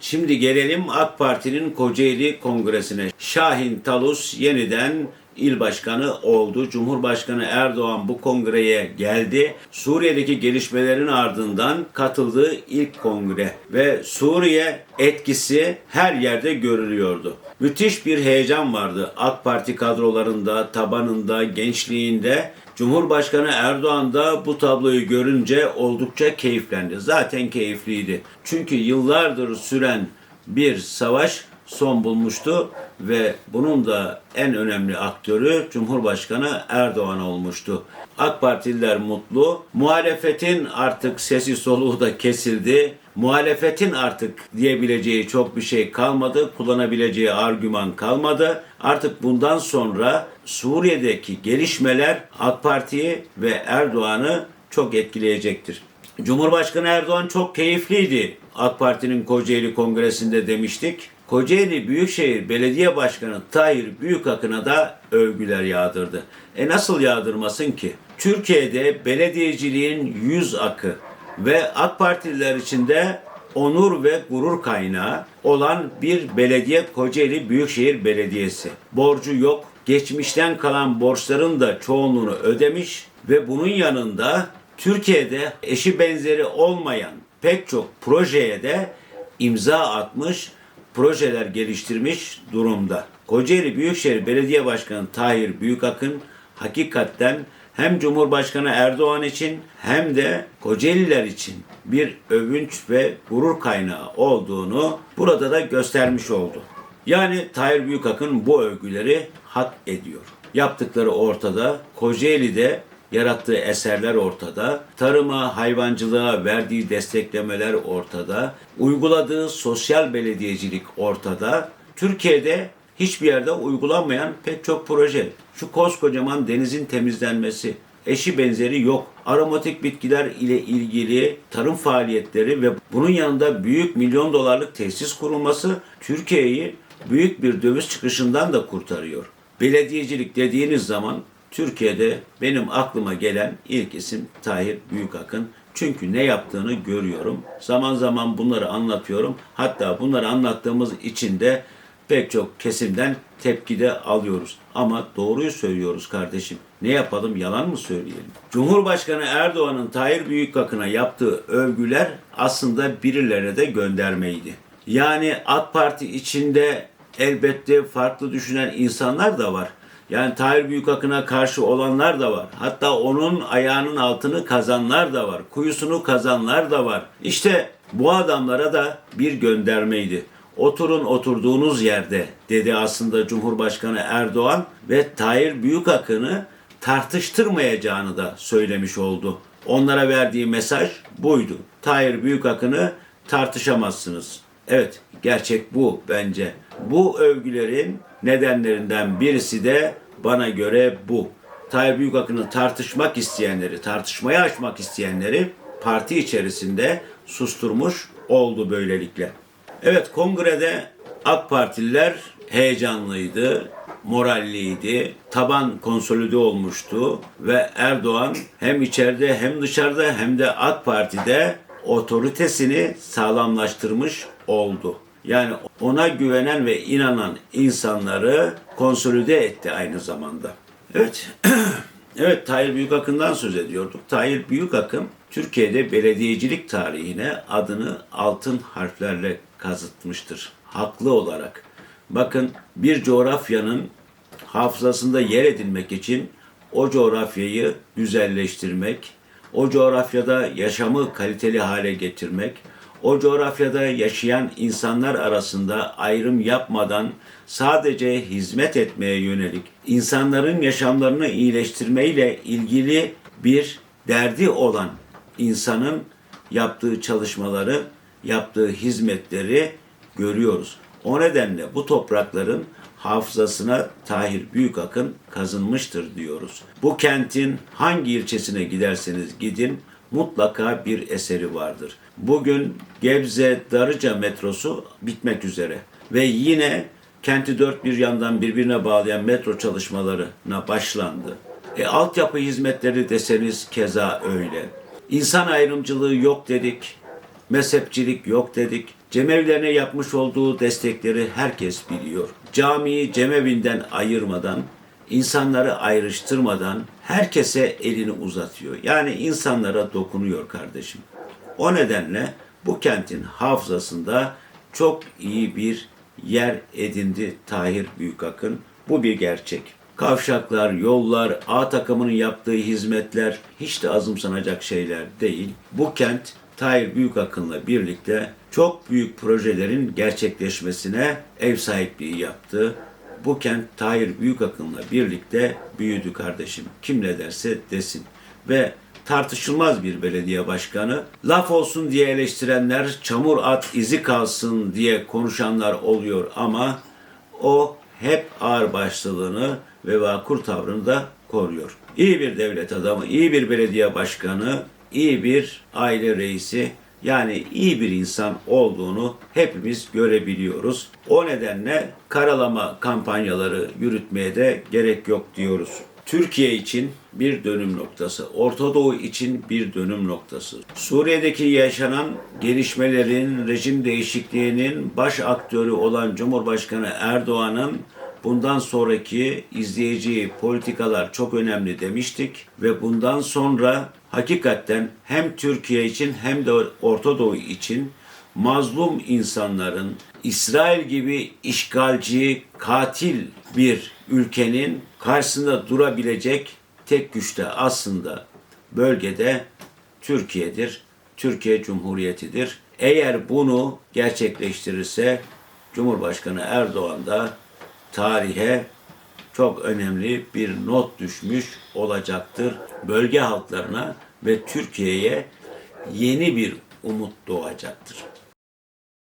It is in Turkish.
Şimdi gelelim AK Parti'nin Kocaeli Kongresi'ne. Şahin Talus yeniden il başkanı oldu. Cumhurbaşkanı Erdoğan bu kongreye geldi. Suriye'deki gelişmelerin ardından katıldığı ilk kongre ve Suriye etkisi her yerde görülüyordu. Müthiş bir heyecan vardı AK Parti kadrolarında, tabanında, gençliğinde. Cumhurbaşkanı Erdoğan da bu tabloyu görünce oldukça keyiflendi. Zaten keyifliydi. Çünkü yıllardır süren bir savaş son bulmuştu ve bunun da en önemli aktörü Cumhurbaşkanı Erdoğan olmuştu. AK Partililer mutlu. Muhalefetin artık sesi soluğu da kesildi. Muhalefetin artık diyebileceği çok bir şey kalmadı. Kullanabileceği argüman kalmadı. Artık bundan sonra Suriye'deki gelişmeler AK Parti'yi ve Erdoğan'ı çok etkileyecektir. Cumhurbaşkanı Erdoğan çok keyifliydi. AK Parti'nin Kocaeli Kongresi'nde demiştik. Kocaeli Büyükşehir Belediye Başkanı Tahir Büyükakın'a da övgüler yağdırdı. E nasıl yağdırmasın ki? Türkiye'de belediyeciliğin yüz akı ve AK Partililer içinde onur ve gurur kaynağı olan bir belediye Kocaeli Büyükşehir Belediyesi. Borcu yok, geçmişten kalan borçların da çoğunluğunu ödemiş ve bunun yanında Türkiye'de eşi benzeri olmayan pek çok projeye de imza atmış, projeler geliştirmiş durumda. Kocaeli Büyükşehir Belediye Başkanı Tahir Büyükakın hakikaten hem Cumhurbaşkanı Erdoğan için hem de Kocaeliler için bir övünç ve gurur kaynağı olduğunu burada da göstermiş oldu. Yani Tahir Büyükakın bu övgüleri hak ediyor. Yaptıkları ortada. Kocaeli'de yarattığı eserler ortada. Tarıma, hayvancılığa verdiği desteklemeler ortada. Uyguladığı sosyal belediyecilik ortada. Türkiye'de hiçbir yerde uygulanmayan pek çok proje. Şu koskocaman denizin temizlenmesi, eşi benzeri yok. Aromatik bitkiler ile ilgili tarım faaliyetleri ve bunun yanında büyük milyon dolarlık tesis kurulması Türkiye'yi büyük bir döviz çıkışından da kurtarıyor. Belediyecilik dediğiniz zaman Türkiye'de benim aklıma gelen ilk isim Tahir Büyükakın. Çünkü ne yaptığını görüyorum. Zaman zaman bunları anlatıyorum. Hatta bunları anlattığımız için de pek çok kesimden tepki de alıyoruz. Ama doğruyu söylüyoruz kardeşim. Ne yapalım yalan mı söyleyelim? Cumhurbaşkanı Erdoğan'ın Tahir Büyükakın'a yaptığı övgüler aslında birilerine de göndermeydi. Yani AK Parti içinde elbette farklı düşünen insanlar da var. Yani Tahir Büyükakın'a karşı olanlar da var. Hatta onun ayağının altını kazanlar da var. Kuyusunu kazanlar da var. İşte bu adamlara da bir göndermeydi. Oturun oturduğunuz yerde dedi aslında Cumhurbaşkanı Erdoğan ve Tahir Büyükakın'ı tartıştırmayacağını da söylemiş oldu. Onlara verdiği mesaj buydu. Tahir Büyükakın'ı tartışamazsınız. Evet, gerçek bu bence. Bu övgülerin nedenlerinden birisi de bana göre bu. Tahir Büyükakın'ı tartışmak isteyenleri, tartışmaya açmak isteyenleri parti içerisinde susturmuş oldu böylelikle. Evet kongrede AK Partililer heyecanlıydı, moralliydi, taban konsolide olmuştu ve Erdoğan hem içeride hem dışarıda hem de AK Parti'de otoritesini sağlamlaştırmış oldu. Yani ona güvenen ve inanan insanları konsolide etti aynı zamanda. Evet. evet Tahir Büyükakın'dan söz ediyorduk. Tahir Büyükakın Türkiye'de belediyecilik tarihine adını altın harflerle kazıtmıştır. Haklı olarak. Bakın bir coğrafyanın hafızasında yer edilmek için o coğrafyayı güzelleştirmek, o coğrafyada yaşamı kaliteli hale getirmek, o coğrafyada yaşayan insanlar arasında ayrım yapmadan sadece hizmet etmeye yönelik insanların yaşamlarını iyileştirmeyle ilgili bir derdi olan insanın yaptığı çalışmaları, yaptığı hizmetleri görüyoruz. O nedenle bu toprakların hafızasına Tahir Büyükakın kazınmıştır diyoruz. Bu kentin hangi ilçesine giderseniz gidin mutlaka bir eseri vardır. Bugün Gebze Darıca metrosu bitmek üzere ve yine kenti dört bir yandan birbirine bağlayan metro çalışmalarına başlandı. E, altyapı hizmetleri deseniz keza öyle. İnsan ayrımcılığı yok dedik, mezhepçilik yok dedik, Cemevlerine yapmış olduğu destekleri herkes biliyor. Camiyi cemevinden ayırmadan, insanları ayrıştırmadan herkese elini uzatıyor. Yani insanlara dokunuyor kardeşim. O nedenle bu kentin hafızasında çok iyi bir yer edindi Tahir Büyükakın. Bu bir gerçek. Kavşaklar, yollar, A takımının yaptığı hizmetler hiç de azımsanacak şeyler değil. Bu kent Tahir Büyükakın'la birlikte çok büyük projelerin gerçekleşmesine ev sahipliği yaptı. Bu kent Tahir Büyükakın'la birlikte büyüdü kardeşim. Kim ne derse desin. Ve tartışılmaz bir belediye başkanı. Laf olsun diye eleştirenler, çamur at izi kalsın diye konuşanlar oluyor ama o hep ağır başlılığını ve vakur tavrını da koruyor. İyi bir devlet adamı, iyi bir belediye başkanı, iyi bir aile reisi yani iyi bir insan olduğunu hepimiz görebiliyoruz. O nedenle karalama kampanyaları yürütmeye de gerek yok diyoruz. Türkiye için bir dönüm noktası, Orta Doğu için bir dönüm noktası. Suriye'deki yaşanan gelişmelerin, rejim değişikliğinin baş aktörü olan Cumhurbaşkanı Erdoğan'ın bundan sonraki izleyeceği politikalar çok önemli demiştik ve bundan sonra hakikaten hem Türkiye için hem de Orta Doğu için mazlum insanların İsrail gibi işgalci, katil bir ülkenin karşısında durabilecek tek güç de aslında bölgede Türkiye'dir. Türkiye Cumhuriyeti'dir. Eğer bunu gerçekleştirirse Cumhurbaşkanı Erdoğan da tarihe çok önemli bir not düşmüş olacaktır. Bölge halklarına ve Türkiye'ye yeni bir umut doğacaktır.